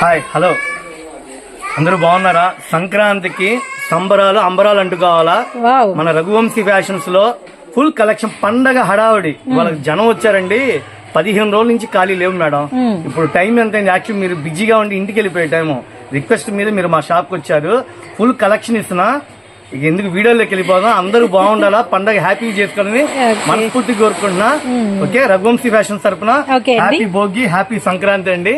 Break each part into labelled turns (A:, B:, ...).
A: Hi hello అందరూ బాగున్నారా? సంక్రాంతికి సంబరాలు అంబరాలు అంటూ కావాలా మన రఘువంశీ ఫ్యాషన్స్లో ఫుల్ కలెక్షన్ పండగ హడావుడి. వాళ్ళకి జనం వచ్చారండి. పదిహేను రోజుల నుంచి ఖాళీ లేవు మేడం. ఇప్పుడు టైం ఎంత యాక్చువల్ మీరు బిజీగా ఉండి ఇంటికి వెళ్ళిపోయే టైము. రిక్వెస్ట్ మీద మీరు మా షాప్కి వచ్చారు. ఫుల్ కలెక్షన్ ఇస్తున్నా. ఇక ఎందుకు వీడియోలోకి వెళ్ళిపోదాం? అందరూ బాగుండాలా? పండగ హ్యాపీ చేసుకోవాలని మనస్ఫూర్తి కోరుకుంటున్నా. ఓకే రఘువంశీ ఫ్యాషన్స్ తరపున
B: Okay అండి.
A: హ్యాపీ భోగి హ్యాపీ సంక్రాంతి అండి.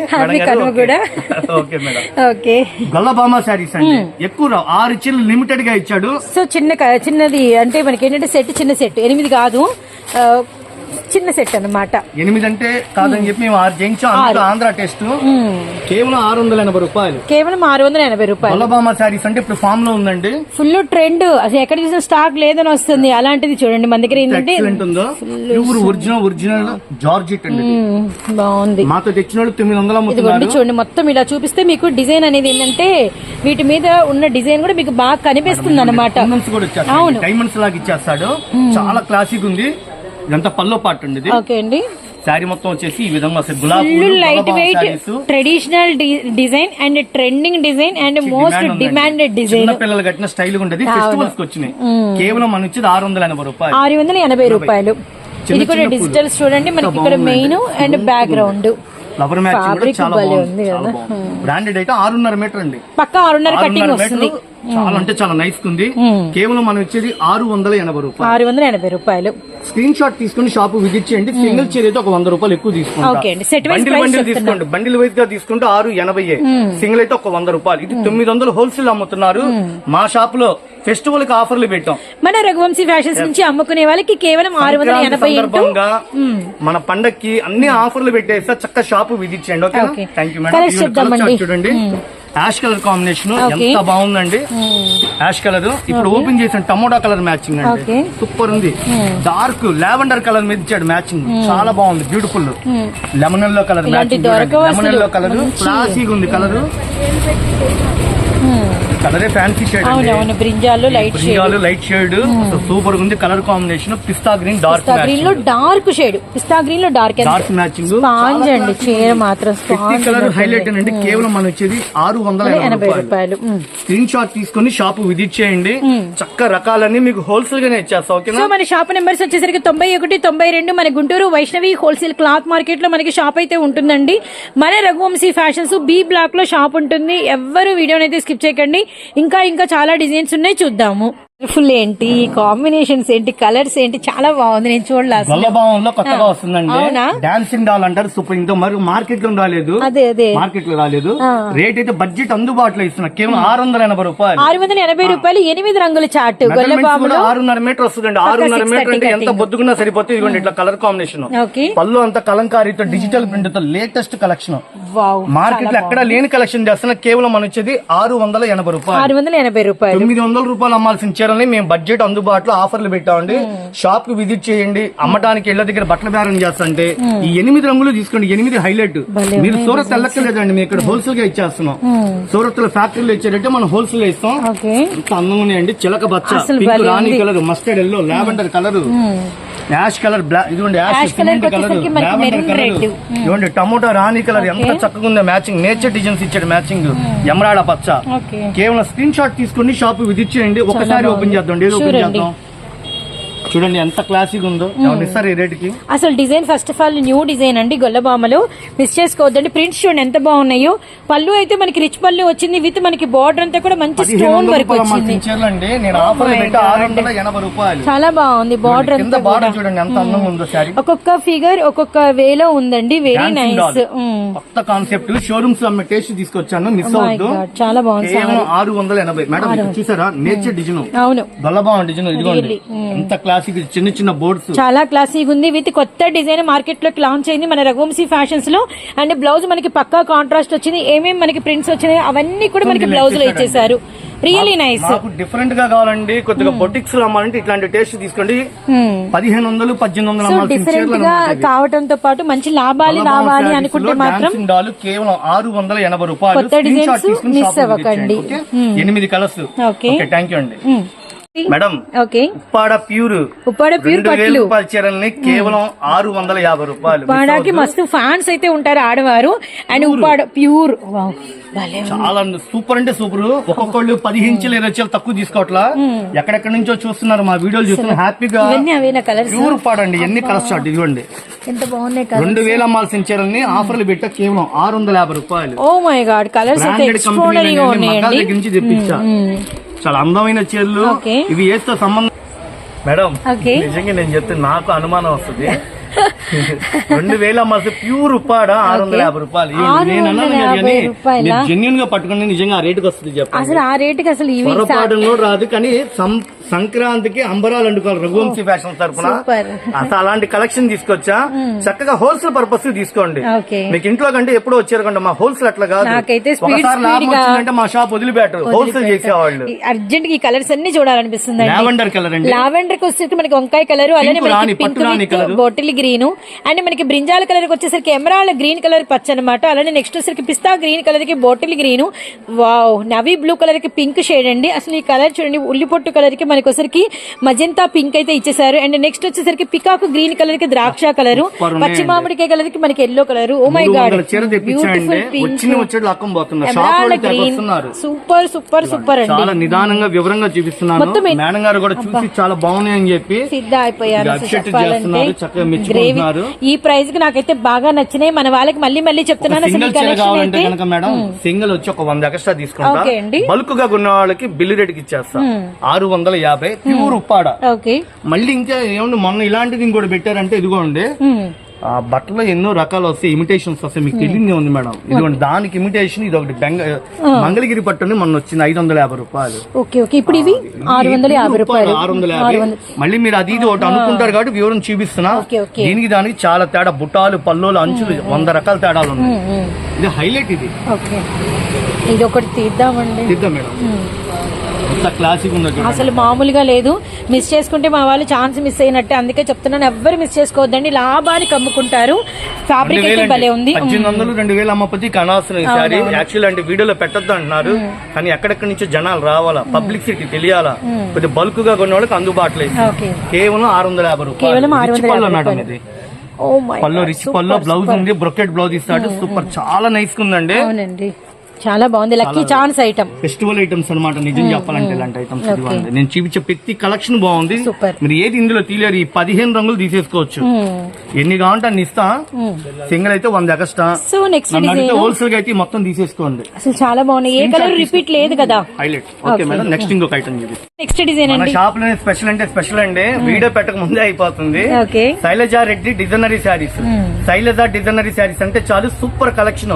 A: Okay. Madam
B: okay
A: Gollabama sarees అండి. ఎక్కువ రావు ఆరు చీరలు లిమిటెడ్గా ఇచ్చాడు.
B: సో చిన్న చిన్నది అంటే మనకి ఏంటంటే సెట్ చిన్న సెట్ ఎనిమిది కాదు. ఆ, చిన్న సెట్ అన్నమాట.
A: ఎనిమిది అంటే కాదని చెప్పి మేము ఆరు ఆంధ్ర టెస్ట్. కేవలం ఆరు వందల ఎనభై రూపాయలు.
B: కేవలం ఆరు వందల ఎనభై రూపాయలు.
A: శారీస్ అంటే ఇప్పుడు ఫామ్లో ఉందండి.
B: Full trend. అసలు ఎక్కడ చూసిన స్టాక్ లేదని వస్తుంది. అలాంటిది చూడండి మన దగ్గర ఏంటంటే
A: ఒరిజినల్ ఒరిజినల్ జార్జిట్ అండి
B: బాగుంది.
A: మాతో తెచ్చిన వాళ్ళు తొమ్మిది వందలు
B: చూడండి మొత్తం ఇలా చూపిస్తే మీకు డిజైన్ అనేది ఏంటంటే వీటి మీద ఉన్న డిజైన్ కూడా మీకు బాగా కనిపిస్తుంది అనమాట అవును.
A: డైమండ్స్ లాగా ఇచ్చేస్తాడు. చాలా క్లాసిక్ ఉంది. ఇదంతా పల్లో పాటు అండి
B: ఓకే అండి.
A: శారీ మొత్తం వచ్చేసి ఈ విధంగా గులాబీ
B: light weight traditional design and trending design and most demanded design
A: పిల్లలు కట్టిన స్టైల్ ఉండేది ఫెస్టివల్స్ వచ్చినాయి. కేవలం మన ఇచ్చేది ఆరు వందల ఎనభై రూపాయలు.
B: ఆరు వందల ఎనభై రూపాయలు. ఇది కూడా డిజిటల్ చూడండి. మనకి ఇక్కడ main and background
A: flower matching కూడా చాలా బాగుంది. బ్రాండెడ్ అయితే ఆరున్నర మీటర్ అండి.
B: పక్క ఆరున్నర కటింగ్ వస్తుంది.
A: చాలా అంటే చాలా నైస్ ఉంది కేవలం మనం ఇచ్చేది ఆరు వందల ఎనభై రూపాయలు.
B: ఆరు వందల ఎనభై రూపాయలు.
A: స్క్రీన్ షాట్ తీసుకుని షాప్ విజిట్ చేయండి. సింగిల్ చీర అయితే ఒక వంద రూపాయలు ఎక్కువ
B: wise
A: బండిల్. తీసుకోండి. బండిల్ వైజ్గా తీసుకుంటే ఆరు ఎనభై సింగిల్ అయితే ఒక వంద రూపాయలు. ఇది తొమ్మిది వందలు హోల్సేల్ అమ్ముతున్నారు. మా షాప్లో ఫెస్టివల్కి ఆఫర్లు పెట్టాం.
B: మన రఘువంశీ ఫ్యాషన్స్ నుంచి అమ్ముకునే వాళ్ళకి కేవలం ఆరు వందల ఎనభై
A: మన పండక్కి అన్ని ఆఫర్లు పెట్టేస్తా. చక్క షాప్ విజిట్ చేయండి. ఓకే. Thank you madam. చూడండి. Ash colour combination. ఎంత బాగుందండి. Ash colour. ఇప్పుడు ఓపెన్ చేసిన టమోటా కలర్ మ్యాచింగ్ అండి. సూపర్ ఉంది. డార్క్ లావెండర్ కలర్ మీద ఇచ్చాడు మ్యాచింగ్. చాలా బాగుంది. Beautiful. Lemon yellow colour matching. Lemon. Yellow colour. క్లాసీగా ఉంది కలర్. కలరే ఫ్యాన్సీ షేడ్ అండి.
B: అవునవును బ్రింజాల్లో light shade
A: brinjal light shade super ఉంది. Colour combination pista green dark
B: గ్రీన్లో డార్క్ షేడ్ పిస్తా గ్రీన్లో డార్క్
A: డార్క్ మ్యాచింగ్
B: స్పాంజ్ అండి చీర మాత్రం స్పాంజ్
A: కలర్ హైలైట్ అంటే కేవలం మనం వచ్చేది ఆరు వందల ఎనభై రూపాయలు. స్క్రీన్ షాట్ తీసుకొని షాప్ విజిట్ చేయండి చక్క రకాలన్నీ మీకు హోల్సేల్ గానే ఇచ్చేస్తా
B: సో
A: ఓకేనా
B: మన షాప్ నెంబర్స్ వచ్చేసరికి తొంభై ఒకటి తొంభై రెండు మన గుంటూరు వైష్ణవి హోల్సేల్ క్లాత్ మార్కెట్లో మనకి షాప్ అయితే ఉంటుందండి. మన రఘువంశీ ఫ్యాషన్స్ బి బ్లాక్లో షాప్ ఉంటుంది. ఎవ్వరు వీడియోని అయితే స్కిప్ చేయకండి. ఇంకా ఇంకా చాలా డిజైన్స్ ఉన్నాయి చూద్దాము. ఫుల్ ఏంటి? కాంబినేషన్స్ ఏంటి? కలర్స్ ఏంటి? చాలా బాగుంది. నేను చూడలే అసలు.
A: గొల్లభావంలో కొత్తగా వస్తుందండి? డాన్సింగ్ డాల్ అంటారు సూపర్ ఇంకా మరి మార్కెట్లో రాలేదు.
B: అదే అదే.
A: మార్కెట్లో రాలేదు రేట్ అయితే బడ్జెట్ అందుబాటులో ఇస్తున్నా. కేవలం ఆరు వందల ఎనభై రూపాయలు.
B: ఆరు వందల ఎనభై రూపాయలు ఎనిమిది రంగుల
A: Measurements
B: గొల్లబాబులో
A: ఆరున్నర మీటర్ వస్తుందండి. ఆరున్నర
B: 630
A: మీటర్ అంటే ఎంత. బొద్దుకున్నా సరిపోతుంది. ఇదిగోండి ఇట్లా కలర్ కాంబినేషన్ పళ్ళు అంత కలంకారీతో డిజిటల్ ప్రింట్తో లేటెస్ట్ కలెక్షన్
B: వావ్
A: మార్కెట్లో ఎక్కడ లేని కలెక్షన్ చేస్తున్నా. కేవలం మన వచ్చేది ఆరు వందల ఎనభై రూపాయలు.
B: ఆరు వందల ఎనభై రూపాయలు.
A: తొమ్మిది వందల రూపాయలు అమ్మాల్సిన చీరల్ని మేము బడ్జెట్ అందుబాటులో ఆఫర్లు పెట్టామండి. షాప్కి విజిట్ చేయండి. అమ్మటానికి ఇళ్ళ దగ్గర బట్టల బేరం చేస్తుంటే ఈ ఎనిమిది రంగులు తీసుకోండి. ఎనిమిది హైలైట్. మీరు సూరత్ వెళ్ళక్కర్లేదండి మేము ఇక్కడ హోల్సేల్గా ఇచ్చేస్తున్నాం. సూరత్లో ఫ్యాక్టరీలో ఇచ్చేటట్టే మనం హోల్సేల్ ఇస్తాం. ఎంత అందంగా ఉన్నాయండి. చిలక బచ్చ పింక్ రాణి. Colour mustard yellow lavender colour. Ash colour black ఇదిగోండి ash cement colour lavender colour. ఇదిగోండి టమోటా రాణి కలర్ ఎంత చక్కగా ఉందో మ్యాచింగ్. నేచర్ డిజైన్స్ ఇచ్చాడు మ్యాచింగ్. ఎమరాడ పచ్చ. కేవలం స్క్రీన్ షాట్ తీసుకుని షాప్ విజిట్ చేయండి. ఒకసారి ఓపెన్ చేద్దాం. ఏదో ఓపెన్. చేద్దాం. చూడండి ఎంత క్లాసిక్ ఉందో. ఇస్తారు ఈ రేట్కి
B: అసలు design first of all new design అండి గొల్లబామలు. మిస్ చేసుకోవద్దండి. ప్రింట్స్ చూడండి ఎంత బాగున్నాయో. పళ్ళు అయితే మనకి రిచ్ పళ్ళు వచ్చింది. విత్ మనకి బార్డర్ అంతా కూడా మంచి స్టోన్ వర్క్ వచ్చింది.
A: రూపాయలు.
B: చాలా బాగుంది. బార్డర్
A: కింద
B: అంతా కూడా.
A: బార్డర్ చూడండి ఎంత అందంగా ఉందో శారీ.
B: ఒక్కొక్క ఫిగర్ ఒక్కొక్క వేలో ఉందండి. Very nice.
A: కొత్త కాన్సెప్ట్ షోరూమ్స్లో అమ్మే టేస్ట్ తీసుకొచ్చాను. మిస్ అవద్దు.
B: చాలా బాగుంది
A: ఆరు వందల ఎనభై. మేడం చూసారా? నేచర్ డిజైన్
B: అవును.
A: గొల్లబావం డిజైన్ ఇదిగోండి. ఎంత క్లాసిక్ చిన్న చిన్న బోర్డ్స్
B: చాలా క్లాసీగా ఉంది. విత్ కొత్త డిజైన్ మార్కెట్లోకి లాంచ్ అయింది మన రఘువంశీ ఫ్యాషన్స్లో. అండ్ బ్లౌజ్ మనకి పక్కా కాంట్రాస్ట్ వచ్చింది. ఏమేమి మనకి ప్రింట్స్ వచ్చినాయి అవన్నీ కూడా మనకి బ్లౌజ్లో ఇచ్చేసారు రియలీ నైస్
A: డిఫరెంట్గా కావాలండి. కొద్దిగా బొటిక్స్లో అమ్మాలంటే ఇట్లాంటి టేస్ట్ తీసుకోండి. పదిహేను వందలు పద్దెనిమిది వందలు డిఫరెంట్గా.
B: కావటంతో పాటు మంచి లాభాలు రావాలి అనుకుంటే మాత్రం
A: కేవలం ఆరు వందల ఎనభై రూపాయలు. visit
B: అవ్వకండి.
A: okay? ఎనిమిది కలర్స్. ఓకే థ్యాంక్ యూ అండి.
B: మ్మ్.
A: Madam
B: okay.
A: Uppada pure.
B: Uppada pure పట్లు.
A: రూపాయల చీరల్ని కేవలం ఆరు వందల యాభై రూపాయలు.
B: ఉప్పాడకి మస్తు ఫ్యాన్స్ అయితే ఉంటారు ఆడవారు. And Uppada pure.
A: చాలా సూపర్ అంటే సూపర్. ఒక్కొక్కళ్ళు పదిహేను ఇంచులు ఇరవై ఇంచులు తక్కువ తీసుకోవట్లా. ఎక్కడెక్కడ నుంచో చూస్తున్నారు మా వీడియోలు చూస్తున్నారు హ్యాపీగా ప్యూర్ పాడండి ఎన్ని కలర్స్ షార్ట్ ఇదిగోండి.
B: ఎంత బాగున్నాయి కలర్
A: రెండు వేల అమ్మాల్సిన చీరల్ని ఆఫర్లు పెట్టా కేవలం ఆరు వందల యాభై రూపాయలు.
B: ఓ మై గాడ్ కలర్స్ అయితే ఎక్స్ట్రాడనరీగా ఉన్నాయండి.
A: దగ్గర నుంచి తెప్పించా. చాలా అందమైన చీరలు. ఇవి వేస్తే సంబంధం మేడం నిజంగా నేను చెప్తే నాకు అనుమానం వస్తుంది. రెండు వేల అమ్మాల్సి ప్యూర్ ఉప్పాడ ఆరు వందల యాభై రూపాయలు. నేను అన్నాను కానీ జెన్యున్గా పట్టుకుని నిజంగా ఆ రేటుకి వస్తుంది చెప్పండి.
B: అసలు ఆ రేటుకి అసలు
A: పొరపాటు రాదు కానీ సం- సంక్రాంతికి అంబరాలు అండుకోవాలి రఘువంశీ ఫ్యాషన్ అసలు అలాంటి కలెక్షన్ తీసుకొచ్చా? చక్కగా హోల్సేల్ పర్పస్ తీసుకోండి. మీకు ఇంట్లో కంటే ఎప్పుడు వచ్చారు మా హోల్సేల్ అట్లా కాదు. వచ్చిందంటే మా షాప్ వదిలిపెట్టరు. హోల్సేల్ చేసేవాళ్ళు.
B: అర్జెంట్గా ఈ కలర్స్ అన్ని చూడాలనిపిస్తుంది
A: లావెండర్ కలర్ అండి.
B: లావెండర్కి వచ్చేసరికి మనకి వంకాయ కలర్ అలానే మనకి పింక్. బాటిల్ గ్రీన్ అండ్ మనకి బ్రింజాల కలర్కి వచ్చేసరికి ఎమరాల్డ్ గ్రీన్ కలర్ పచ్చ అనమాట అలానే నెక్స్ట్ వచ్చేసరికి పిస్తా గ్రీన్ కలర్కి bottle green wow navy blue కలర్కి పింక్ షేడ్ అండి. అసలు ఈ కలర్ చూడండి ఉల్లిపొట్టు కలర్కి మనకి వచ్చరికి మజంతా పింక్ అయితే ఇచ్చేసారు అండ్ నెక్స్ట్ వచ్చేసరికి పికాకు గ్రీన్ కలర్కి ద్రాక్ష కలర్. పచ్చి మామిడికాయ కలర్కి మనకి yellow colour. Oh my god beautiful pink super super super అండి.
A: చాలా నిదానంగా వివరంగా చూపిస్తున్నాను.
B: ఎన్-
A: మేడం గారు కూడా చూసి చాలా బాగున్నాయి అని చెప్పి
B: సిద్ధ అయిపోయారు. ఈ ప్రైస్కి నాకైతే బాగా నచ్చినాయి. మన వాళ్ళకి మళ్ళీ మళ్ళీ చెప్తున్నాను
A: కనుక మేడం సింగిల్ వచ్చి ఒక వంద ఎక్స్ట్రా తీసుకుంటా. బల్క్గా కొన్న వాళ్ళకి బిల్లు రేటుకి ఇచ్చేస్తా. ఆరు వందల యాభై ప్యూర్ ఉప్పాడ. మళ్ళీ ఇంకా ఏమన్నా మొన్న ఇలాంటిది ఇంకోటి పెట్టారంటే ఇదిగోండి. ఆ బట్టలో ఎన్నో రకాలు వస్తాయి ఇమిటేషన్స్ వస్తాయి మీకు తెలియదే ఉంది మేడం. ఇదిగోండి దానికి ఇమిటేషన్ ఇది ఒకటి బెంగ మంగళగిరి పట్టుని మొన్న వచ్చింది ఐదు వందల యాభై రూపాయలు.
B: Okay okay. ఇప్పుడు ఇవి ఆరు వందల యాభై రూపాయలు.
A: ఆరు వందల యాభై మళ్ళీ మీరు అది ఇది ఒకటి అనుకుంటారు కాబట్టి వివరం చూపిస్తున్నా. దీనికి దానికి చాలా తేడా బుట్టాలు పల్లోలు అంచులు వంద రకాల తేడాలు ఉన్నాయి. ఇది హైలైట్ ఇది.
B: ఇది ఒకటి తీద్దామండి.
A: తీద్దాం మేడం.
B: అసలు మామూలుగా లేదు. మిస్ చేసుకుంటే మా వాళ్ళు ఛాన్స్ మిస్ అయినట్టే. అందుకే చెప్తున్నాను ఎవ్వరు మిస్ చేసుకోవద్దండి. లాభానికి కమ్ముకుంటారు. ఫ్యాబ్రిక్ అయితే భలే ఉంది.
A: రెండు వేలు అమ్మపతి యాక్చువల్ అంటే వీడియోలో పెట్టొద్దు అంటున్నారు. కానీ ఎక్కడెక్కడి నుంచో జనాలు రావాలా? పబ్లిసిటీ తెలియాలా? కొద్దిగా బల్క్గా కొన్న వాళ్ళకి అందుబాటులో కేవలం ఆరు వందల యాభై రూపాయలు. రిచ్ పళ్ళు రిచ్ పల్లో బ్లౌజ్ ఉంది బ్రొకెట్ బ్లౌజ్ ఇస్తాడు. సూపర్ చాలా నైస్ ఉందండి.
B: అవునండి. చాలా బాగుంది. Lucky chance item
A: festival items అన్నమాట నిజం చెప్పాలంటే ఇలాంటి ఐటమ్స్ నేను చూపించే ప్రతి కలెక్షన్ బాగుంది. మీరు ఏది ఇందులో తీయలేరు ఈ పదిహేను రంగులు తీసేసుకోవచ్చు. ఎన్ని కావాలంటే అన్ని ఇస్తా. సింగిల్ అయితే వంద ఎక్స్ట్రా
B: సో నెక్స్ట్
A: హోల్సేల్గా అయితే మొత్తం తీసేసుకోండి.
B: అసలు చాలా బాగున్నాయి. ఏ కలర్ రిపీట్ లేదు కదా.
A: హైలైట్ ఓకే మేడం నెక్స్ట్ ఇంకొక ఐటమ్ ఇది.
B: నెక్స్ట్ డిజైన్ అండి.
A: షాప్లోనే స్పెషల్ అంటే స్పెషల్ అండి. వీడియో పెట్టక ముందే అయిపోతుంది.
B: Okay.
A: Shailaja Reddy designery sarees. Shailaja designery sarees అంటే చాలు సూపర్ కలెక్షన్.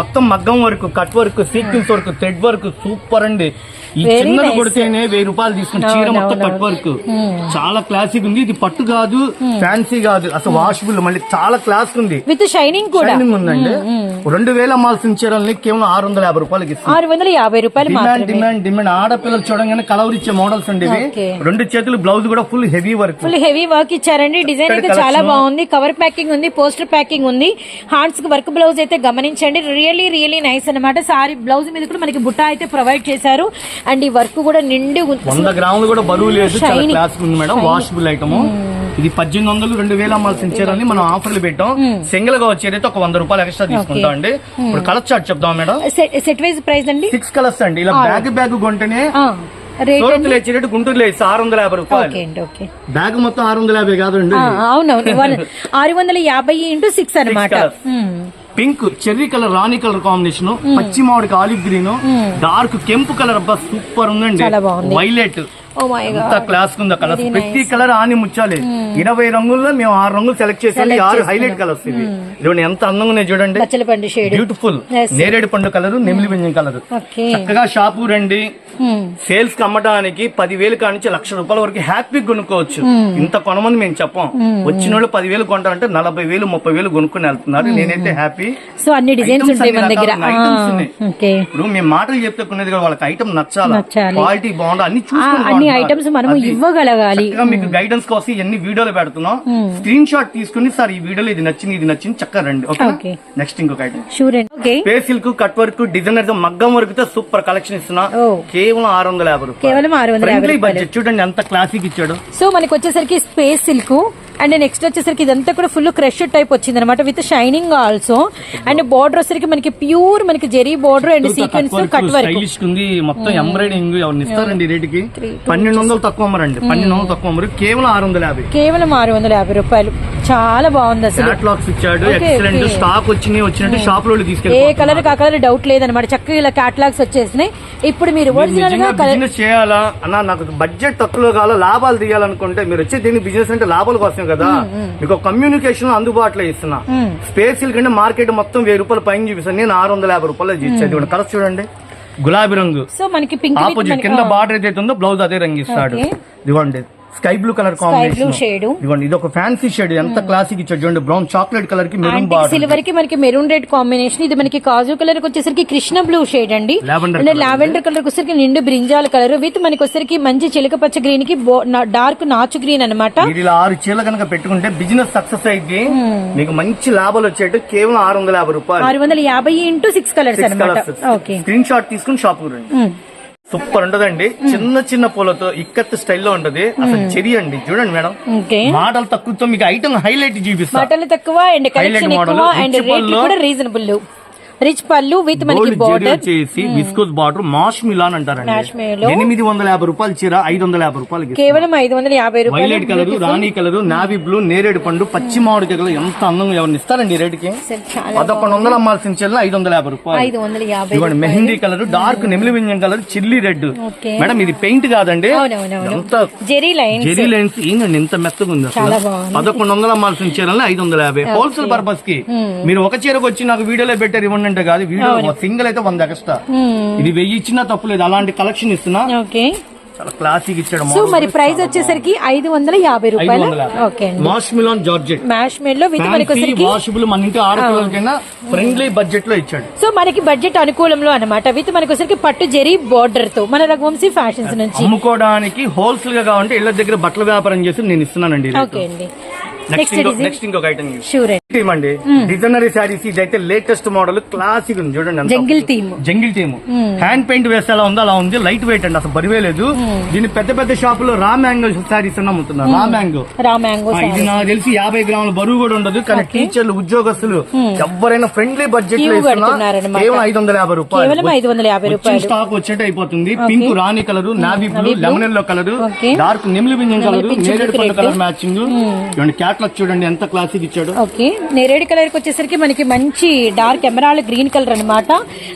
A: మొత్తం మగ్గం వరకు cut work sequence work thread work super అండి. ఈ చిన్నది. కొడితేనే వెయ్యి రూపాయలు తీసుకుని చీర మొత్తం కట్ వర్క్. చాలా క్లాసిక్ ఉంది. ఇది పట్టు కాదు ఫ్యాన్సీ కాదు. అసలు వాషబుల్ మళ్ళీ చాలా క్లాస్ ఉంది.
B: విత్ షైనింగ్ కూడా.
A: షైనింగ్ ఉందండి. రెండు వేల అమ్మాల్సిన చీరల్ని కేవలం ఆరు వందల యాభై రూపాయలకి
B: ఆరు వందల యాభై రూపాయలు
A: డిమాండ్ డిమాండ్ డిమాండ్ ఆడపిల్లలు చూడంగానే కలవర్ ఇచ్చే మోడల్స్ అండి. రెండు చేతులు బ్లౌజ్ కూడా full heavy work
B: full heavy work ఇచ్చారండి. డిజైన్ అయితే చాలా. బాగుంది. కవర్ ప్యాకింగ్ ఉంది పోస్టర్ ప్యాకింగ్ ఉంది. హ్యాండ్స్కి వర్క్ బ్లౌజ్ అయితే గమనించండి. రియల్లీ రియల్లీ నైస్ అన్నమాట. సారీ బ్లౌజ్ మీద కూడా మనకి బుట్ట అయితే ప్రొవైడ్ చేశారు. అండ్ ఈ వర్క్ కూడా నిండి.
A: వంద గ్రాములు కూడా బరువు లేదు చాలా. క్లాస్ ఉంది మేడం వాషబుల్ ఐటమ్ ఇది పద్దెనిమిది వందలు రెండు వేలు అమ్మాల్సిన చీరని మనం ఆఫర్లు పెట్టాం. సింగిల్గా వచ్చేదైతే ఒక వంద రూపాయలు ఎక్స్ట్రా తీసుకుంటాం అండి. ఇప్పుడు కలర్ చార్ట్ చెప్దాం మేడం.
B: సెట్ వైజ్ ప్రైస్ అండి?
A: సిక్స్ కలర్స్ అండి. ఇలా బ్యాగ్ బ్యాగ్ కొంటేనే
B: ఆ, రేట్
A: సూరత్ లేచేటట్టు గుంటూరు లేచి ఆరు వందల యాభై రూపాయలు. బ్యాగ్ మొత్తం ఆరు వందల యాభై కాదండి.
B: ఆ, అవునవును. వన్- ఆరు వందల యాభై ఇంటూ సిక్స్ అనమాట.
A: పింక్ చెర్రీ కలర్ రాణి కలర్ కాంబినేషన్ పచ్చి మామిడికి ఆలివ్ గ్రీన్ డార్క్ కెంపు కలర్ అబ్బా సూపర్ ఉందండి. వైలెట్. ఎంత క్లాస్ ఉంది కలర్ ప్రతి కలర్ ఆని ముచ్చాలి. ఇరవై రంగుల్లో మేము ఆరు రంగులు సెలెక్ట్ చేసాం. ఈ ఆరు హైలైట్ కలర్స్ ఇవి. ఇదిగోండి ఎంత అందంగా ఉన్నాయి చూడండి. బ్యూటిఫుల్. నేరేడు పండు కలర్ నెమిలి వెంజం కలర్
B: ఓకే
A: చక్కగా షాపు రండి. సేల్స్కి అమ్మడానికి పదివేలు కానించి లక్ష రూపాయల వరకు హ్యాపీ కొనుక్కోవచ్చు. ఇంత కొనమని మేము చెప్పం. వచ్చిన వాళ్ళు పదివేలు కొంటారంటే నలభై వేలు ముప్పై వేలు కొనుక్కుని వెళ్తున్నారు. నేనైతే హ్యాపీ
B: సో అన్ని డిజైన్స్ ఉంటాయి మన దగ్గర. ఓకే
A: ఇప్పుడు మేము మాటలు చెప్తే కొనేది వాళ్ళకి ఐటమ్ నచ్చాలా. క్వాలిటీ బాగుండాలి అన్ని
B: ఆ, అన్ని ఐటమ్స్ మనము ఇవ్వగలగాలి?
A: మీకు గైడెన్స్ కోసం ఎన్ని వీడియోలు పెడుతున్నాం. స్క్రీన్ షాట్ తీసుకుని సార్ ఈ వీడియోలో ఇది నచ్చింది ఇది నచ్చింది చక్కగా రండి. ఓకే. నెక్స్ట్ ఇంకొక ఐటమ్
B: షూర్ అండి. ఓకే.
A: పే సిల్క్ కట్ వర్క్ డిజైనర్ మగ్గం వర్క్తో సూపర్ కలెక్షన్ ఇస్తున్నా. కేవలం ఆరు వందల యాభై
B: కేవలం ఆరు వందల యాభై
A: బడ్జెట్ చూడండి ఎంత క్లాసిక్ ఇచ్చాడు.
B: సో మనకి వచ్చేసరికి స్పేస్ సిల్క్ అండ్ నెక్స్ట్ వచ్చేసరికి ఇదంతా కూడా ఫుల్ క్రష్ టైప్ వచ్చింది అనమాట with shining also. And border వచ్చేసరికి మనకి ప్యూర్ మనకి zari border and sequence cut work.
A: ఉంది. మొత్తం ఎంబ్రాయిడింగ్ ఎవరిని ఇస్తారండి రేటుకి? పన్నెండు వందలు తక్కువ అమ్మరండి. పన్నెండు వందలు తక్కువ అమ్మరు. కేవలం ఆరు వందల యాభై.
B: కేవలం ఆరు వందల యాభై రూపాయలు. చాలా బాగుంది అసలు.
A: క్యాట్లాగ్స్ ఇచ్చాడు.
B: Okay,
A: excellent
B: okay.
A: స్టాక్ వచ్చినాయి వచ్చినట్టు షాప్లో
B: ఏ
A: తీసుకెళ్ళి
B: కలర్ ఆ కలర్ డౌట్ లేదనమాట చక్కగా ఇలా క్యాటలాగ్స్ వచ్చేసినాయి. ఇప్పుడు మీరు ఒరిజినల్గా
A: బిజినెస్ చేయాలా? అన్న నాకు బడ్జెట్ తక్కువలో కావాలా? లాభాలు తీయాలనుకుంటే మీరు వచ్చే దీని బిజినెస్ అంటే లాభాల కోసం కదా? మీకు కమ్యూనికేషన్ అందుబాటులో ఇస్తున్నా. స్పేస్ కంటే మార్కెట్ మొత్తం వెయ్యి రూపాయలు పైన చూపిస్తాను నేను ఆరు వందల యాభై రూపాయలు ఇచ్చేది కలర్ చూడండి. గులాబీ రంగు.
B: సో మనకి
A: ఆపోజిట్ కింద బార్డర్ ఏదైతే ఉందో బ్లౌజ్ అదే రంగు ఇస్తాడు. ఇదిగోండి. Sky blue colour combination.
B: Shade
A: ఇదిగోండి ఇది ఒక ఫ్యాన్సీ షేడ్ ఎంత క్లాసిక్ ఇచ్చాడు చూడండి బ్రౌన్ చాక్లెట్ కలర్కి మెరూన్ బార్డర్
B: సిల్వర్కి మనకి మెరూన్ రెడ్ కాంబినేషన్ ఇది మనకి కాజు కలర్కి వచ్చేసరికి కృష్ణ బ్లూ షేడ్ అండి. లావెండర్ కలర్ వచ్చేసరికి నిండు బ్రింజాల్ కలర్ విత్ మనకి వచ్చేసరికి మంచి చిలక పచ్చ గ్రీన్కి డార్క్ నాచు గ్రీన్
A: ఇలా ఆరు చీరలు కనుక పెట్టుకుంటే బిజినెస్ సక్సెస్ అయితే మీకు మంచి లాభాలు వచ్చేట్టు కేవలం ఆరు వందల యాభై రూపాయలు.
B: ఆరు వందల యాభై ఇంటూ సిక్స్ కలర్స్ అనమాట ఓకే
A: స్క్రీన్ షాట్ తీసుకుని షాప్ రండి. సూపర్ ఉంటదండి. చిన్న చిన్న పూలతో ఇక్కత్ స్టైల్లో ఉంటది. అసలు చెరి అండి చూడండి మేడం. మాటలు తక్కువతో మీకు ఐటమ్ హైలైట్ చూపిస్తా.
B: బట్టలు తక్కువ అండ్ కలెక్షన్ ఎక్కువ అండ్
A: పళ్ళు.
B: కూడా రీజనబుల్. రిచ్ పళ్ళు విత్ మనకి బార్డర్.
A: వచ్చేసి విస్కోస్ బార్డర్ మాష్ మిలాన్ అంటారండి. ఎనిమిది వందల యాభై రూపాయలు చీర ఐదు వందల యాభై రూపాయలకి
B: కేవలం ఐదు వందల యాభై రూపాయలు
A: వైలెట్ కలర్ రాణి కలర్ నావీ బ్లూ నేరేడు పండు పచ్చి మామిడి కలర్ ఎంత అందంగా ఎవరిని ఇస్తారండి
B: అసలు చాలా
A: పదకొండు వందలు అమ్మాల్సిన చీరలు ఐదు వందల యాభై రూపాయలు.
B: ఐదు వందల యాభై
A: ఇవ్వండి మెహందీ కలర్ డార్క్ నెమిలి వింజం కలర్ చిల్లీ రెడ్. మేడం ఇది పెయింట్ కాదండి. ఎంత
B: జెరీ లైన్
A: జెరీ లైన్స్. ఏంటండి ఎంత మెత్తగా ఉంది. పదకొండు వందలు అమ్మాల్సిన చీరలు ఐదు వందల యాభై. హోల్సేల్ పర్పస్కి మీరు ఒక చీరకు వచ్చి నాకు వీడియోలో పెట్టారు ఇవ్వండి అంటే కాదు వీడియో సింగిల్ అయితే వంద ఎక్స్ట్రా ఇది వెయ్యి ఇచ్చినా తప్పులేదు అలాంటి కలెక్షన్ ఇస్తున్నా.
B: ఓకే.
A: చాలా క్లాసిక్ ఇచ్చాడు
B: సో మరి ప్రైస్ వచ్చేసరికి ఐదు వందల యాభై రూపాయలు? ఓకే
A: మిలాన్ జార్జెట్
B: మ్యాష్ మేడ్లో విత్ మనకి
A: వాషబుల్ మన ఇంటి ఆడపిల్లలకైనా ఫ్రెండ్లీ బడ్జెట్లో ఇచ్చాడు.
B: సో మనకి బడ్జెట్ అనుకూలంలో అన్నమాట. విత్ మనకి వచ్చేసరికి పట్టు జెరీ బార్డర్తో మన రఘువంశీ ఫ్యాషన్స్ నుంచి.
A: అమ్ముకోవడానికి హోల్సేల్గా కావాలంటే ఇళ్ళ దగ్గర బట్టల వ్యాపారం చేసి నేను ఇస్తున్నానండి
B: ఓకే అండి.
A: నెక్స్ట్
B: నెక్స్ట్ డిజైన్
A: నెక్స్ట్ ఇంకొక ఐటమ్
B: షూర్ అండి
A: టీమ్ అండి డిజైనరీ శారీస్ ఇది అయితే లేటెస్ట్ మోడల్ క్లాసిక్ ఉంది చూడండి
B: jungle theme
A: jungle team hand paint వేస్తే ఎలా ఉందో? అలా ఉంది. లైట్ వెయిట్ అండి. అసలు బరివే లేదు. దీన్ని పెద్ద పెద్ద షాప్లో రా మ్యాంగో శారీస్ అని అమ్ముతున్నారు. రా మ్యాంగో
B: రా మ్యాంగో
A: ఇది నాకు తెలిసి యాభై గ్రాముల బరువు కూడా ఉండదు. కానీ టీచర్లు ఉద్యోగస్తులు ఎవరైనా ఫ్రెండ్లీ
B: బడ్జెట్లో.
A: కేవలం ఐదు వందల యాభై రూపాయలు. స్టాక్ వచ్చేట అయిపోతుంది. పింక్ రాణి colour navy blue lemon yellow colour. Dark నిమిలి బింజం కలర్ నేరేడు పండు. కలర్ మ్యాచింగ్ చూడండి క్యాట్లాగ్ చూడండి ఎంత క్లాసిక్ ఇచ్చాడు.
B: ఓకే నేరేడు కలర్కి వచ్చేసరికి మనకి మంచి డార్క్ ఎమరాల్డ్ గ్రీన్ కలర్ అన్నమాట.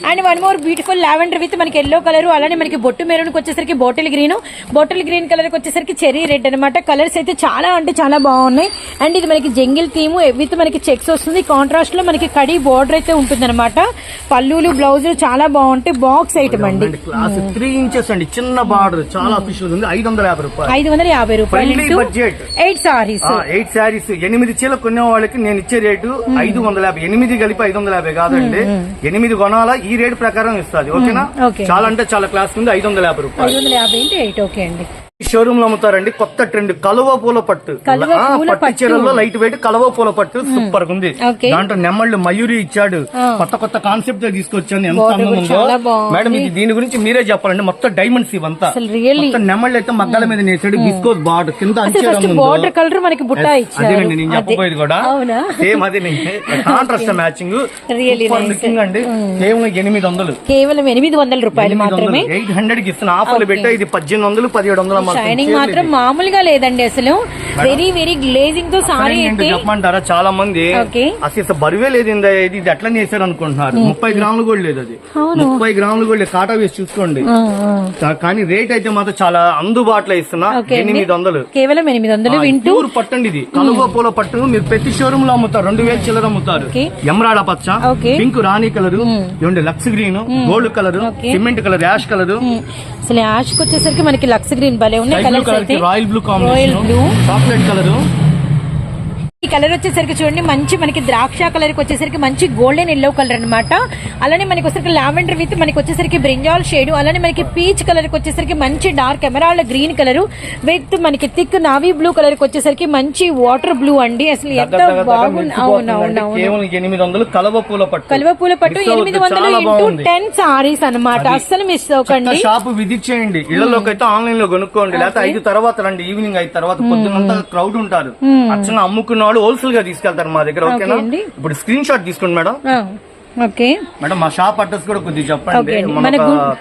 B: And one more beautiful lavender with మనకి ఎల్లో కలర్ అలానే మనకి బొట్టు మెరూన్కి వచ్చేసరికి బాటిల్ గ్రీన్. బాటిల్ గ్రీన్ కలర్కి వచ్చేసరికి చెరీ రెడ్ అన్నమాట. కలర్స్ అయితే చాలా అంటే చాలా బాగున్నాయి. అండ్ ఇది మనకి జంగిల్ థీమ్ విత్ మనకి చెక్స్ వస్తుంది. కాంట్రాస్ట్లో మనకి కడి బార్డర్ అయితే ఉంటుంది అనమాట పళ్ళులు బ్లౌజులు చాలా బాగుంటాయి. బాక్స్ ఐటమ్ అండి.
A: త్రీ ఇంచెస్ అండి. చిన్న బార్డర్ చాలా అఫీషియల్ ఉంది. ఐదు వందల యాభై రూపాయలు.
B: ఐదు వందల యాభై రూపాయలు. ఎయిట్ సారీస్
A: ఎయిట్ శారీస్ ఎనిమిది చీల కొనే వాళ్ళకి నేను ఇచ్చే రేటు ఐదు వందల యాభై. ఎనిమిది కలిపి ఐదు వందల యాభై కాదండి. ఎనిమిది కొనాలా? ఈ రేటు ప్రకారం ఇస్తుంది. ఓకేనా?
B: ఓకే.
A: చాలా అంటే చాలా క్లాస్ ఉంది. ఐదు వందల యాభై రూపాయలు. షోరూమ్లో అమ్ముతారండి. కొత్త ట్రెండ్ కలువ పూల పట్టు. పట్టు. చీరల్లో లైట్ వెయిట్ కలువ పూల పట్టు సూపర్ ఉంది. దాంట్లో నెమ్మళ్ళు మయూరి ఇచ్చాడు. కొత్త కొత్త కాన్సెప్ట్ తీసుకొచ్చాను. ఎంత అందంగా. మేడం ఇది దీని గురించి మీరే చెప్పాలండి. మొత్తం డైమండ్స్ ఇవంతా. నెమ్మళ్ళు అయితే మగ్గాల మీద నేసాడు. బిస్కోస్ బార్డర్ కింద
B: బార్డర్ కలర్ మనకి
A: అదేనండి నేను చెప్పబోయేది కూడా. సేమ్ అదే కాంట్రాస్ట్ మ్యాచింగ్ అండి. కేవలం ఎనిమిది వందలు.
B: కేవలం ఎనిమిది వందల రూపాయలు మాత్రమే.
A: ఎయిట్ హండ్రెడ్కి ఇస్తున్న ఆఫర్లు పెట్టా. ఇది పద్దెనిమిది వందలు పదిహేడు వందలు
B: షైనింగ్ మాత్రం. మామూలుగా లేదండి అసలు. వెరీ వెరీ గ్లేజింగ్తో సారీ అయితే.
A: చెప్పమంటారా? చాలా మంది. అసలు బరువే లేదు ఇందా ఎట్లా చేశారు అనుకుంటున్నారు. ముప్పై గ్రాములు కూడా లేదు అది. ముప్పై గ్రాములు కూడా లేదు. కాటా వేసి చూసుకోండి. కానీ రేట్ అయితే మాత్రం చాలా అందుబాటులో ఇస్తున్నా. ఎనిమిది వందలు.
B: కేవలం ఎనిమిది వందలు వింటూ.
A: పట్టండి ఇది. కలువ పూల పట్టు మీరు ప్రతి షోరూమ్లో అమ్ముతారు. రెండు వేలు చిల్లర అమ్ముతారు. ఎమరాడ పచ్చ. పింక్ రాణి కలర్ ఏమండి Lux green gold colour. Cement colour ash colour.
B: అసలు యాష్ వచ్చేసరికి మనకి లక్స్ గ్రీన్ భలే ఉన్నాయి
A: స్కై బ్లూ
B: కలర్స్
A: కలర్
B: అయితే.
A: Royal blue
B: royal
A: combination
B: blue
A: chocolate colour
B: ఈ కలర్ వచ్చేసరికి చూడండి మంచి మనకి ద్రాక్ష కలర్కి వచ్చేసరికి మంచి గోల్డెన్ ఎల్లో కలర్ అన్నమాట. అలానే మనకి వచ్చేసరికి లావెండర్ విత్ మనకి వచ్చేసరికి బ్రింజాల్ షేడ్ అలానే మనకి పీచ్ కలర్కి వచ్చేసరికి మంచి dark emerald green colour with మనకి థిక్ నావీ బ్లూ కలర్కి వచ్చేసరికి మంచి వాటర్ బ్లూ అండి. అసలు ఎంత బాగుంది.
A: కలవ పూల పట్టు.
B: కలువ పూల పట్టు
A: Miss
B: ఎనిమిది వందలు ఇంటూ. టెన్ సారీస్ అన్నమాట. అస్సలు మిస్ అవ్వకండి.
A: షాప్ విజిట్ చేయండి ఇళ్ళలోకి అయితే ఆన్లైన్లో కొనుక్కోండి. లేకపోతే ఐదు తర్వాత రండి. ఈవినింగ్ ఐదు తర్వాత పొద్దునంతా క్రౌడ్ ఉంటారు. అచ్చంగా అమ్ముకున్న వాళ్ళు హోల్సేల్గా తీసుకెళ్తారు మా దగ్గర ఓకేనా. ఇప్పుడు స్క్రీన్ షాట్ తీసుకోండి మేడం.
B: ఓకే.
A: మేడం మా షాప్ అడ్రస్ కూడా కొద్దిగా చెప్పండి. మన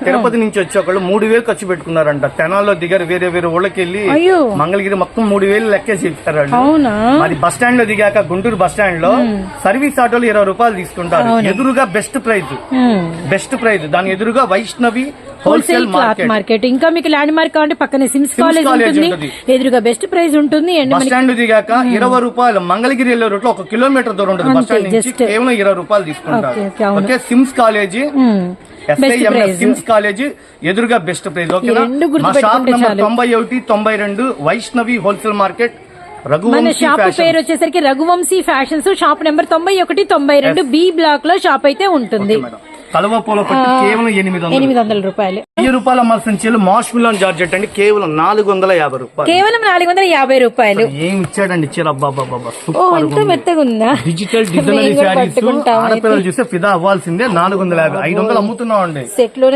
A: తిరుపతి నుంచి వచ్చే ఒకళ్ళు మూడు వేలు ఖర్చు పెట్టుకున్నారంట. తెనాల్లో దిగారు వేరే వేరే ఊళ్ళకి వెళ్ళి మంగళగిరి మొత్తం మూడు వేలు లెక్కేసి
B: అవునా?
A: మరి బస్ స్టాండ్లో దిగాక గుంటూరు బస్ స్టాండ్లో సర్వీస్ ఆటోలు ఇరవై రూపాయలు తీసుకుంటారు. ఎదురుగా బెస్ట్ ప్రైజ్. Best praise. దాని ఎదురుగా వైష్ణవి
B: హోల్సేల్ క్లాత్
A: మార్కెట్
B: ఇంకా మీకు ల్యాండ్ మార్క్ కావాలంటే పక్కనే సిమ్స్ కాలేజ్ ఉంటుంది. ఎదురుగా బెస్ట్ ప్రైస్ ఉంటుంది.
A: బస్ స్టాండ్ దిగాక ఇరవై రూపాయలు మంగళగిరి వెళ్ళే రూట్లో ఒక కిలోమీటర్ దూరం ఉంటుంది. బస్ స్టాండ్ నుంచి. కేవలం ఇరవై రూపాయలు తీసుకుంటారు.
B: Okay, okay.
A: Okay SIMS college
B: price
A: SIMS college ఎదురుగా బెస్ట్ షాప్ నంబర్
B: చాలు.
A: తొంభై ఒకటి తొంభై రెండు వైష్ణవి హోల్సేల్ మార్కెట్
B: మన షాప్ పేరు వచ్చేసరికి రఘువంశీ ఫ్యాషన్స్ షాప్ నెంబర్ తొంభై ఒకటి తొంభై రెండు బి బ్లాక్లో షాప్ అయితే ఉంటుంది.
A: కలువ పూల పట్టు కేవలం ఎనిమిది వందలు.
B: ఎనిమిది వందల రూపాయలు.
A: వెయ్యి రూపాయల అమ్మాల్సిన చీలు మాష్ మిలాన్ జార్జెట్ అండి కేవలం నాలుగు వందల యాభై రూపాయలు.
B: కేవలం నాలుగు వందల యాభై రూపాయలు.
A: ఏం ఇచ్చాడండి చీర
B: మెత్తగా ఉందా?
A: డిజిటల్ డిజైనరీ శారీస్ ఆడపిల్లలు చూస్తే ఫిదా అవ్వాల్సిందే నాలుగు వందల యాభై. ఐదు వందలు అమ్ముతున్నాం అండి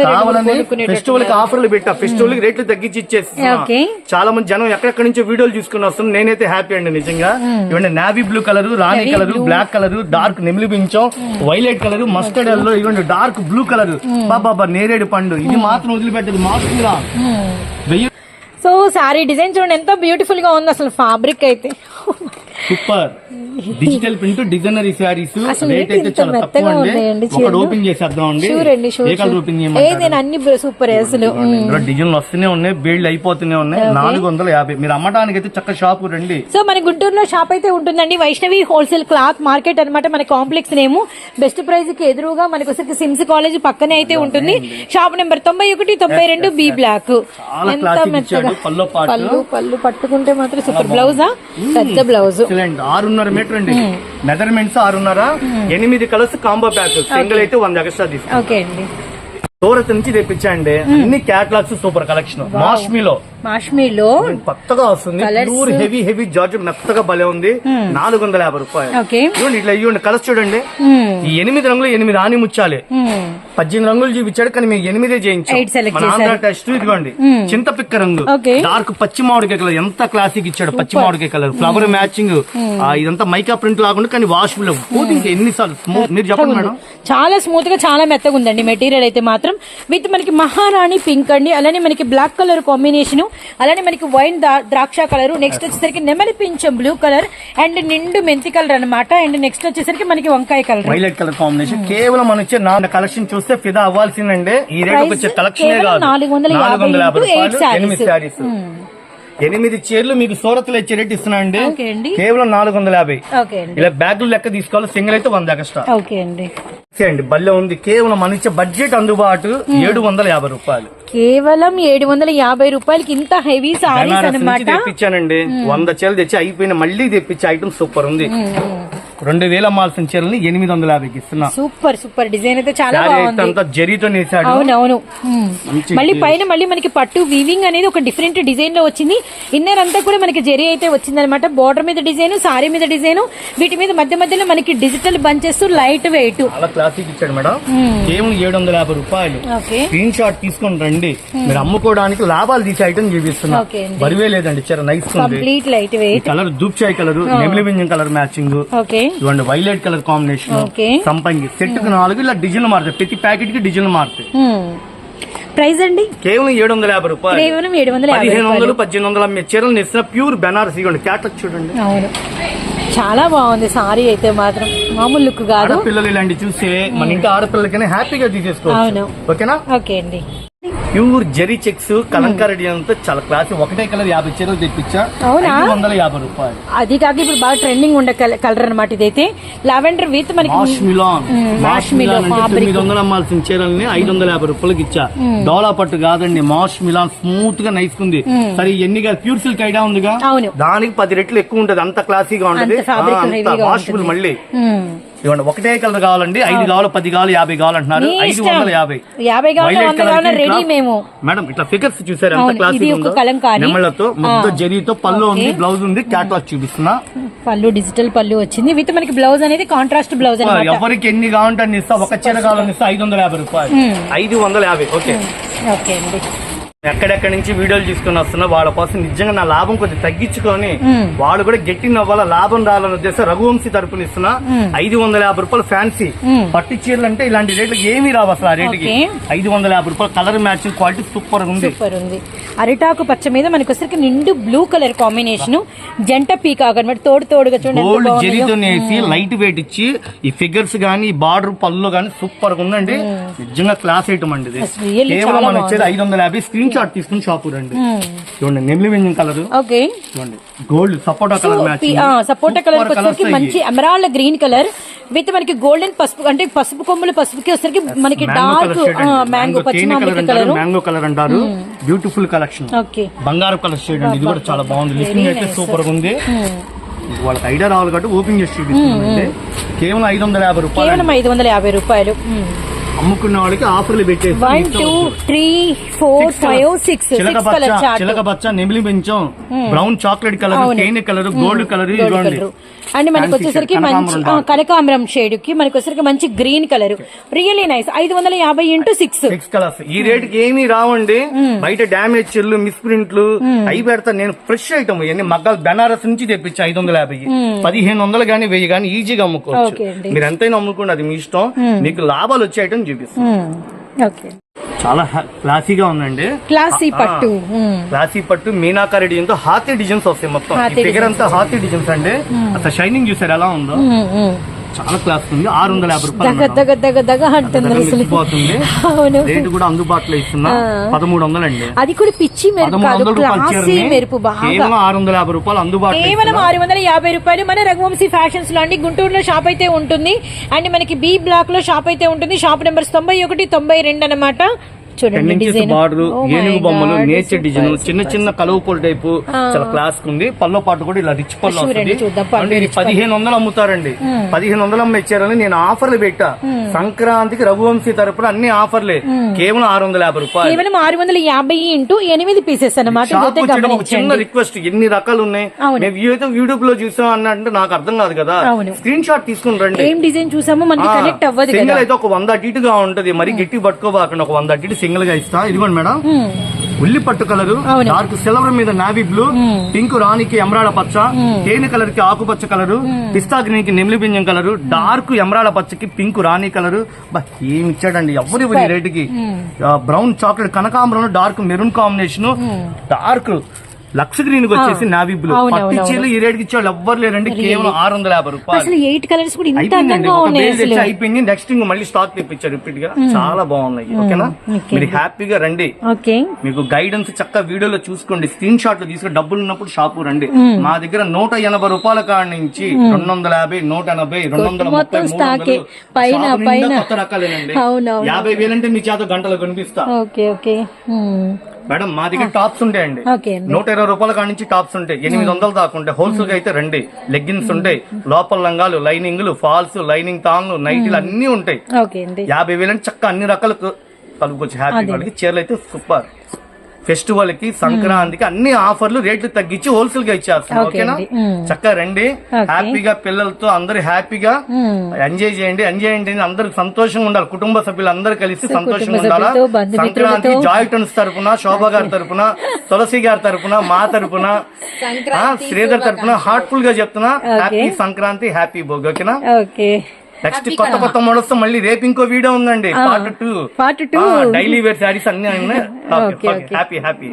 A: కావాలని ఫెస్టివల్కి ఆఫర్లు పెట్టా. ఫెస్టివల్కి రేట్లు తగ్గించి
B: ఓకే.
A: చాలా మంది జనం ఎక్కడెక్కడి నుంచో వీడియోలు చూసుకుని వస్తున్నారు. నేనైతే హ్యాపీ అండి నిజంగా. ఇవ్వండి నావీ బ్లూ కలర్ రాణి కలర్ బ్లాక్ కలర్ డార్క్ నెమిలి పించం వైలెట్ కలర్ మస్టర్డ్ ఎల్లో ఇవ్వండి డార్క్ బ్లూ కలర్. బాబా నేరేడు పండు. ఇది మాత్రం వదిలిపెట్టదు వెయ్యి
B: సో సారీ డిజైన్ చూడండి ఎంత బ్యూటిఫుల్గా ఉంది అసలు ఫ్యాబ్రిక్ అయితే.
A: Super digital print designery sarees rate అయితే చాలా తక్కువ అండి. ఒకటి? ఓపెన్ చేసేద్దాం అండి. కలర్ ఓపెన్ చేయమంటారు?
B: నేను అన్ని సూపర్ అసలు.
A: డిజైన్లు వస్తూనే ఉన్నాయి బీళ్ళు అయిపోతూనే ఉన్నాయి. నాలుగు వందల యాభై. మీరు అమ్మడానికి అయితే చక్క షాప్ రండి.
B: సో మన గుంటూరులో షాప్ అయితే ఉంటుందండి. వైష్ణవి హోల్సేల్ క్లాత్ మార్కెట్ అన్నమాట. మన కాంప్లెక్స్ నేము. బెస్ట్ ప్రైస్కి ఎదురుగా మనకు వచ్చరికి సిమ్స్ కాలేజ్ పక్కనే అయితే ఉంటుంది. షాప్ నెంబర్ తొంభై ఒకటి తొంభై రెండు బి బ్లాక్ పళ్ళు పళ్ళు పట్టుకుంటే మాత్రం సూపర్ బ్లౌజా పెద్ద బ్లౌజ్
A: ఆరున్నర మీటర్ అండి మెజర్మెంట్స్ ఆరున్నర ఎనిమిది కలర్స్ కాంబో ప్యాక్ సింగిల్ అయితే వంద ఎక్స్ట్రా తీసుకు
B: ఓకే అండి.
A: సూరత్ నుంచి తెప్పించండి అన్ని క్యాటలాగ్స్ సూపర్ కలెక్షన్ మాష్మీలో
B: మాష్మీలో
A: కొత్తగా వస్తుంది. ప్యూర్ హెవీ హెవీ జార్జ్ మెత్తగా భలే ఉంది. నాలుగు వందల యాభై రూపాయలు. ఇవ్వండి ఇట్లా ఇవ్వండి కలర్స్ చూడండి.
B: మ్మ్.
A: ఈ ఎనిమిది రంగులు ఎనిమిది ఆని ముచ్చాలి
B: మ్మ్.
A: పద్దెనిమిది రంగులు చూపించాడు కానీ మీకు ఎనిమిదే చేయించాం.
B: Eight select
A: మన ఆంధ్ర టెస్ట్ ఇదిగోండి. చింతపిక్క రంగు. డార్క్ పచ్చి మామిడికాయ కలర్. ఎంత క్లాసిక్ ఇచ్చాడు పచ్చి మామిడికాయ కలర్. ఫ్లవర్ మ్యాచింగ్ ఇదంతా మైకా ప్రింట్ లాగా కానీ వాషబుల్ ఇంకా ఎన్నిసార్లు smooth. మీరు చెప్పండి మేడం.
B: చాలా స్మూత్గా చాలా మెత్తగా ఉందండి. మెటీరియల్ అయితే మాత్రం. విత్ మనకి మహారాణి పింక్ అండి. అలానే మనకి బ్లాక్ కలర్ కాంబినేషన్ అలానే మనకి వైన్ దా- ద్రాక్ష కలర్. నెక్స్ట్ వచ్చేసరికి నెమలి పింఛం బ్లూ కలర్ అండ్ నిండు మెంతి కలర్ అన్నమాట. అండ్ నెక్స్ట్ వచ్చేసరికి మనకి వంకాయ కలర్
A: వైలెట్ కలర్ కాంబినేషన్ కేవలం మన వచ్చే నా కలెక్షన్ చూస్తే ఫిదా అవ్వాల్సిందండి. ఈ రేట్
B: Price
A: వచ్చే కలెక్షన్
B: నాలుగు వందల
A: యాభై రూపాయలు ఎనిమిది
B: sarees.
A: శారీస్. ఎనిమిది చీరలు మీకు సూరత్లో ఇచ్చే రేట్ ఇస్తున్నా అండి. కేవలం నాలుగు వందల యాభై. ఇలా బ్యాగులు లెక్క తీసుకోవాలి సింగిల్ అయితే వంద ఎక్స్ట్రా
B: ఓకే అండి.
A: అండి బల్లె ఉంది. కేవలం మన ఇచ్చే బడ్జెట్ అందుబాటు ఏడు వందల యాభై రూపాయలు.
B: కేవలం ఏడు వందల యాభై రూపాయలకి ఇంత హెవీ సారీస్ అనమాట
A: తెప్పించానండి. వంద చీరలు తెచ్చి అయిపోయిన మళ్ళీ తెప్పించే ఐటమ్ సూపర్ ఉంది. రెండు వేలు అమ్మాల్సిన చీరల్ని ఎనిమిది వందల యాభైకి ఇస్తున్నా.
B: Super super. డిజైన్ అయితే చాలా బాగుంది.
A: జరీతో నేసాడు.
B: అవునవును. మళ్ళీ పైన మళ్ళీ మనకి పట్టు వీవింగ్ అనేది ఒక డిఫరెంట్ డిజైన్లో వచ్చింది. ఇన్నర్ అంతా కూడా మనకి జరీ అయితే వచ్చింది అనమాట బోర్డర్ మీద డిజైన్ సారీ మీద డిజైన్ వీటి మీద మధ్య మధ్యలో మనకి డిజిటల్ బంచెస్ లైట్ వెయిట్
A: చాలా క్లాసిక్ ఇచ్చాడు మేడం. కేవలం ఏడు వందల యాభై రూపాయలు. స్క్రీన్ షాట్ తీసుకొని రండి. మీరు అమ్ముకోవడానికి లాభాలు తీసే ఐటమ్ చూపిస్తున్నా. బరివే లేదండి చీర nice
B: complete light weight
A: colour దూప్చాయ్ colour నెమిలి వింజం కలర్ మ్యాచింగ్
B: ఓకే.
A: ఇవ్వండి వైలెట్ కలర్ కాంబినేషన్ సంపంగి సెట్కు నాలుగు ఇలా డిజైన్ మారుతాయి. ప్రతి ప్యాకెట్కి డిజైన్ మారుతాయి.
B: ప్రైస్ అండి?
A: కేవలం ఏడు వందల యాభై రూపాయలు.
B: కేవలం ఏడు వందల
A: పదిహేను వందలు పద్దెనిమిది వందలు అమ్మే చీరలు ప్యూర్ బెనారస్ ఇవ్వండి. క్యాటక్ చూడండి.
B: అవును. చాలా బాగుంది సారీ అయితే మాత్రం. మామూలు లుక్ కాదు.
A: ఆడపిల్లలు ఇలాంటి చూస్తే మన ఇంటి ఆడపిల్లలకైనా హ్యాపీగా తీసేసుకోవచ్చు. ఓకేనా?
B: ఓకే అండి.
A: ప్యూర్ జెరీ చెక్స్ కలంకారీ డిజైన్తో చాలా క్లాస్. ఒకటే కలర్ యాభై చీరలు తెప్పించా? ఐదు వందల యాభై రూపాయలు.
B: అది కాక ఇప్పుడు బాగా ట్రెండింగ్ ఉండే కల- కలర్ అనమాట ఇదైతే. లావెండర్ విత్ మనకి
A: మాష్ మిలాన్
B: మ్మ్,
A: మాష్ మిలాన్. తొమ్మిది వందలు అమ్మాల్సిన చీరల్ని ఐదు వందల యాభై రూపాయలకి ఇచ్చా. డోలా పట్టు కాదండి మాష్ మిలాన్ స్మూత్గా నైస్ ఉంది సరే ఎన్ని ప్యూర్ సిల్క్ ఐడియా ఉందిగా. దానికి పది రెట్లు ఎక్కువ ఉంటది అంత క్లాసీగా ఉంటది.
B: అంత
A: అంత. మళ్ళీ. ఇవ్వండి. ఒకటే కలర్ కావాలండి. ఐదు కావాలి పది కావాలి యాభై కావాలంటున్నారు ఐదు. వందల యాభై.
B: యాభై
A: ఇట్లా-
B: మేము.
A: మేడం ఇట్లా ఫిగర్స్ చూసారు? ఎంత క్లాస్. నెమ్మలతో
B: ఆ.
A: జరీతో పళ్ళు ఉంది. బ్లౌజ్ ఉంది క్యాట్లాగ్ చూపిస్తున్నా.
B: పళ్ళు డిజిటల్ పళ్ళు వచ్చింది. విత్ మనకి బ్లౌజ్ అనేది కాంట్రాస్ట్ బ్లౌజ్
A: ఎవరికి ఎన్ని కావాలంటే ఇస్తా. ఒక చీర కావాలని ఇస్తా ఐదు వందల యాభై రూపాయలు. ఐదు వందల యాభై ఓకే.
B: ఓకే అండి.
A: ఎక్కడెక్కడి నుంచి వీడియోలు తీసుకుని వస్తున్నా వాళ్ళ కోసం నిజంగా నా లాభం కొద్దిగా తగ్గించుకొని. వాళ్ళు కూడా గట్టి నవ్వాల లాభం రావాలని ఉద్దేశం రఘువంశీ తరపున ఇస్తున్నా. ఐదు వందల యాభై రూపాయలు ఫ్యాన్సీ. పట్టు చీరలు అంటే ఇలాంటి రేట్లు ఏమీ రావు అసలు ఆ రేటుకి. ఐదు వందల యాభై రూపాయలు కలర్ మ్యాచింగ్ క్వాలిటీ సూపర్ ఉంది.
B: సూపర్ ఉంది. అరిటాకు పచ్చ మీద మనకి వచ్చరికి నిండు బ్లూ కలర్ కాంబినేషన్. జంట పీకాక్ అనమాట తోడు తోడుగా చూడండి.
A: జరీతో వేసి లైట్ వెయిట్ ఇచ్చి ఈ ఫిగర్స్ గానీ బార్డర్ పళ్ళు గానీ సూపర్గా ఉందండి నిజంగా క్లాస్ ఐటమ్ అండి ఇది. కేవలం మనం వచ్చేది ఐదు వందల యాభై స్క్రీన్ షాట్ తీసుకుని షాప్ రండి.
B: మ్మ్.
A: చూడండి నెమ్లి వెంజన్ కలర్
B: ఓకే
A: చూడండి gold sapota colour match
B: sapota colour వచ్చరికి మంచి ఎమరాల్డ్ గ్రీన్ కలర్ విత్ మనకి గోల్డెన్ పసుపు అంటే పసుపు కొమ్ములు పసుపుకి వచ్చరికి మనకి dark mango colour
A: mango colour అంటారు బ్యూటిఫుల్ కలెక్షన్
B: ఓకే
A: బంగారు కలర్ షేడ్ అండి. ఇది కూడా చాలా బాగుంది. లిస్టింగ్ అయితే సూపర్గా ఉంది. వాళ్ళకి ఐడియా రావాలి కాబట్టి ఓపెన్ చేసి చూపిస్తున్నామండి కేవలం ఐదు వందల యాభై రూపాయలు
B: కేవలం ఐదు వందల యాభై రూపాయలు.
A: అమ్ముకున్న వాళ్ళకి ఆఫర్లు పెట్టేసి
B: one two three four five six
A: చిలక
B: సిక్స్
A: బచ్చ
B: కలర్ చార్ట్
A: చిలక బచ్చ నెమిలి పెంచాం బ్రౌన్ చాక్లెట్ కలర్ తేనె కలర్ గోల్డ్ కలర్ ఇదిగోండి
B: అండ్ మనకి వచ్చేసరికి మంచి
A: కనకాంబరం
B: షేడ్కి మనకి వచ్చేసరికి మంచి గ్రీన్ కలర్ రియల్లీ నైస్ ఐదు వందల యాభై ఇంటూ సిక్స్
A: సిక్స్ కలర్స్ ఈ రేట్కి ఏమీ రావండి. బయట డ్యామేజ్ చెల్లు మిస్ ప్రింట్లు అవి పెడతా నేను ఫ్రెష్ ఐటమ్ ఇవన్నీ మగ్గాలు. బెనారస్ నుంచి తెప్పించి ఐదు వందల యాభై. పదిహేను వందలు గానీ వెయ్యి గానీ ఈజీగా అమ్ముకోవచ్చు. మీరు ఎంతైనా అమ్ముకోండి అది మీ ఇష్టం. మీకు లాభాలు వచ్చే ఐటమ్ చూపిస్తాం
B: ఓకే.
A: చాలా క్లాసీగా ఉందండి.
B: క్లాసీ పట్టు.
A: క్లాసీ పట్టు మీనాకారి డిజైన్తో హాతీ డిజైన్స్ వస్తాయి మొత్తం. ఫిగర్ అంతా హాతీ డిజైన్స్ అండి. అసలు షైనింగ్ చూసారు ఎలా ఉందో. చాలా క్లాస్ ఉంది. ఆరు వందల యాభై రూపాయలు రేటు కూడా అందుబాటులో ఇస్తున్నా. పదమూడు వందలండి
B: అది కూడా పిచ్చి మెరుపు
A: వందల కేవలం ఆరు వందల యాభై రూపాయలు అందుబాటులో
B: కేవలం. ఆరు వందల యాభై రూపాయలు మన రఘువంశీ ఫ్యాషన్స్లో అండి. గుంటూరులో షాప్ అయితే ఉంటుంది. అండ్ మనకి బి బ్లాక్లో షాప్ అయితే ఉంటుంది. షాప్ నెంబర్ తొంభై ఒకటి తొంభై రెండు అనమాట చూడండి
A: బార్డర్
B: Oh
A: ఏనుగు బొమ్మలు నేచర్ డిజైన్ చిన్న చిన్న కలువ పూల టైపు చాలా క్లాస్ ఉంది. పల్లో పాటు కూడా ఇలా రిచ్ పళ్ళు వస్తుంది.
B: పళ్ళు పళ్ళు.
A: పదిహేను వందలు అమ్ముతారండి. పదిహేను వందలు అమ్మ ఇచ్చారని నేను ఆఫర్లు పెట్టా. సంక్రాంతికి రఘువంశీ తరపున అన్ని ఆఫర్లే. కేవలం ఆరు వందల యాభై రూపాయలు.
B: కేవలం ఆరు వందల యాభై ఇంటూ ఎనిమిది పీసెస్
A: ఒక చిన్న రిక్వెస్ట్ ఎన్ని రకాలు ఉన్నాయి. మేము ఏదో యూట్యూబ్లో చూసాం అన్నట్టు నాకు అర్థం కాదు కదా. స్క్రీన్ షాట్ తీసుకుని రండి.
B: ఏం డిజైన్ చూసామో మనకి కనెక్ట్ అవ్వదు
A: సింగిల్ అయితే ఒక వంద అటు ఇటుగా ఉంటది. మరి గట్టి పట్టుకోబాకండి. ఒక వంద అటు సింగిల్గా ఇస్తా. ఇదిగోండి మేడం. ఉల్లి పట్టు కలర్. డార్క్ సిల్వర్ మీద నావీ బ్లూ పింక్ రాణికి ఎమరాడ పచ్చ తేనె కలర్కి ఆకుపచ్చ కలర్ పిస్తా గ్రీన్కి నెమిలి పింజం కలర్ డార్క్ ఎమరాడ పచ్చకి పింక్ రాణి కలర్. ఏమి ఇచ్చాడండి. ఎవరి ఎవరి రేటుకి? బ్రౌన్ చాక్లెట్ కనకాంబరం డార్క్ మెరూన్ కాంబినేషన్. డార్క్ లక్ష గ్రీన్ వచ్చేసి నావీ బ్లూ పట్టు చీరలు ఈ రేటుకి ఇచ్చేవాళ్ళు ఎవ్వరు లేరండి కేవలం ఆరు వందల యాభై రూపాయలు.
B: ఎయిట్ కలర్స్ కూడా ఇంత
A: అయిపోయింది. నెక్స్ట్ ఇంక మళ్ళీ స్టాక్ తెప్పించారు రిపీట్గా చాలా బాగున్నాయి. ఓకేనా. మీరు హ్యాపీగా రండి. మీకు గైడెన్స్ చక్క వీడియోలో చూసుకోండి. స్క్రీన్ షాట్ తీసుకుని డబ్బులు ఉన్నప్పుడు షాపు రండి. మా దగ్గర నూట ఎనభై రూపాయల కాడ నుంచి రెండు వందల యాభై నూట ఎనభై రెండు వందల ముప్పై మూడు. కొత్త రకాలేనండి. యాభై వేలంటే మీ చేత గంటలు కనిపిస్తా.
B: Okay okay.
A: మేడం మా దగ్గర టాప్స్ ఉంటాయండి. నూట ఇరవై రూపాయల కాడ నుంచి టాప్స్ ఉంటాయి. ఎనిమిది వందలు దాకా ఉంటాయి. హోల్సేల్గా అయితే రండి. లెగ్గిన్స్ ఉంటాయి. లోపల లంగాలు లైనింగ్లు ఫాల్స్ లైనింగ్ తాన్లు నైటీలు అన్ని ఉంటాయి. యాభై వేలని చక్క అన్ని రకాలు కలుపుకోవచ్చు. హ్యాపీ వాళ్ళకి. చీరలు అయితే సూపర్. ఫెస్టివల్కి సంక్రాంతికి అన్ని ఆఫర్లు రేట్లు తగ్గించి హోల్సేల్గా ఇచ్చేస్తాం
B: ఓకే
A: ఓకేనా.
B: మ్మ్.
A: చక్కగా రండి. హ్యాపీగా పిల్లలతో అందరు హ్యాపీగా. ఎంజాయ్ చేయండి. ఎంజాయ్ చేయండి అందరు సంతోషంగా ఉండాలి. కుటుంబ సభ్యులు అందరూ కలిసి సంతోషంగా ఉండాలా. సంక్రాంతి జాయ్ టన్స్ తరపున శోభా గారి తరపున తులసి గారి తరపున మా తరపున ఆ, శ్రీధర్ తరపున హార్ట్ఫుల్గా చెప్తున్నా. హ్యాపీ సంక్రాంతి హ్యాపీ భోగి ఓకేనా?
B: ఓకే
A: నెక్స్ట్ కొత్త కొత్త మోడల్స్ మళ్ళీ రేపు ఇంకో వీడియో ఉందండి. Part two.
B: Part two.
A: Daily wear sarees అన్ని. Happy happy